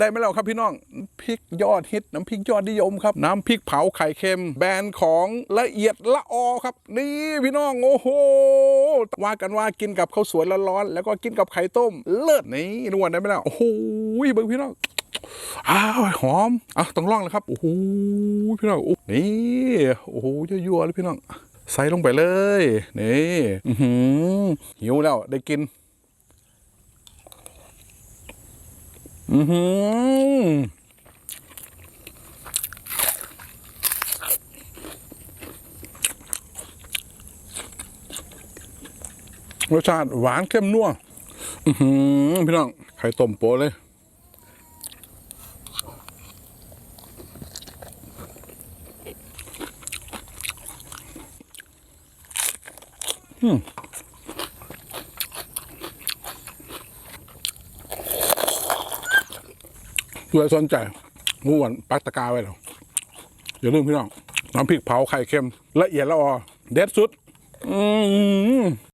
ได้ไหมแล้วครับพี่น้องพริกยอดฮิตน้ำพริกยอดนิยมครับ น้ำพริกเผาไข่เค็ม แบรนด์ของละเอียดละออครับ นี่พี่น้องโอ้โหว่ากันว่ากินกับข้าวสวยร้อนๆแล้วก็กินกับไข่ต้ม เลิศนี่นวลได้ไหมแล้วโอ้โหเบิ่งพี่น้องอ้าวหอมอะต้องลองเลยครับโอ้โหพี่น้องโอ้นี่โอ้โหยั่วๆเลยพี่น้องใส่ลงไปเลยนี่หิวแล้วได้กิน อือหือรสชาติหวานเข้มนัวอือหือพี่น้อง ไข่ต้มโปะเลย เพื่อสนใจหมูหวานปักตะก้าไว้แล้วอย่าลืมพี่น้องน้ำพริกเผาไข่เค็มละเอียดละออเด็ดสุด อืม